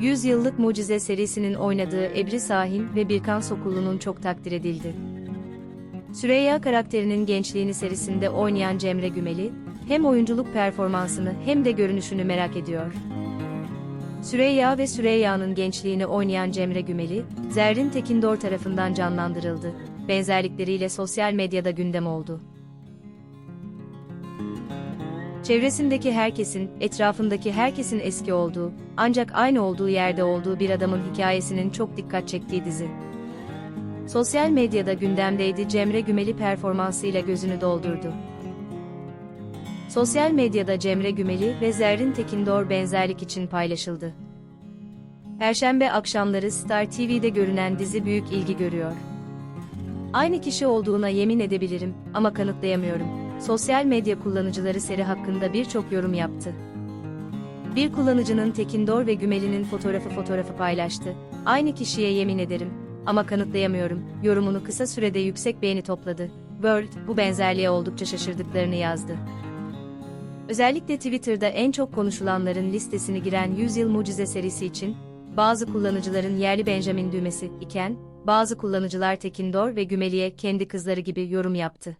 100 Yıllık Mucize serisinin oynadığı Ebru Sahin ve Birkan Sokullu'nun çok takdir edildi. Süreyya karakterinin gençliğini serisinde oynayan Cemre Gümeli, hem oyunculuk performansını hem de görünüşünü merak ediyor. Süreyya ve Süreyya'nın gençliğini oynayan Cemre Gümeli, Zerrin Tekindor tarafından canlandırıldı. Benzerlikleriyle sosyal medyada gündem oldu. Çevresindeki herkesin, etrafındaki herkesin eski olduğu, ancak aynı olduğu yerde olduğu bir adamın hikayesinin çok dikkat çektiği dizi. Sosyal medyada gündemdeydi Cemre Gümeli performansıyla gözünü doldurdu. Sosyal medyada Cemre Gümeli ve Zerrin Tekindor benzerlik için paylaşıldı. Perşembe akşamları Star TV'de görünen dizi büyük ilgi görüyor. Aynı kişi olduğuna yemin edebilirim ama kanıtlayamıyorum. Sosyal medya kullanıcıları seri hakkında birçok yorum yaptı. Bir kullanıcının Tekindor ve Gümeli'nin fotoğrafı fotoğrafı paylaştı. Aynı kişiye yemin ederim ama kanıtlayamıyorum. Yorumunu kısa sürede yüksek beğeni topladı. World bu benzerliğe oldukça şaşırdıklarını yazdı. Özellikle Twitter'da en çok konuşulanların listesine giren 100 Yıl Mucize serisi için, bazı kullanıcıların yerli Benjamin düğmesi iken, bazı kullanıcılar Tekindor ve Gümeli'ye kendi kızları gibi yorum yaptı.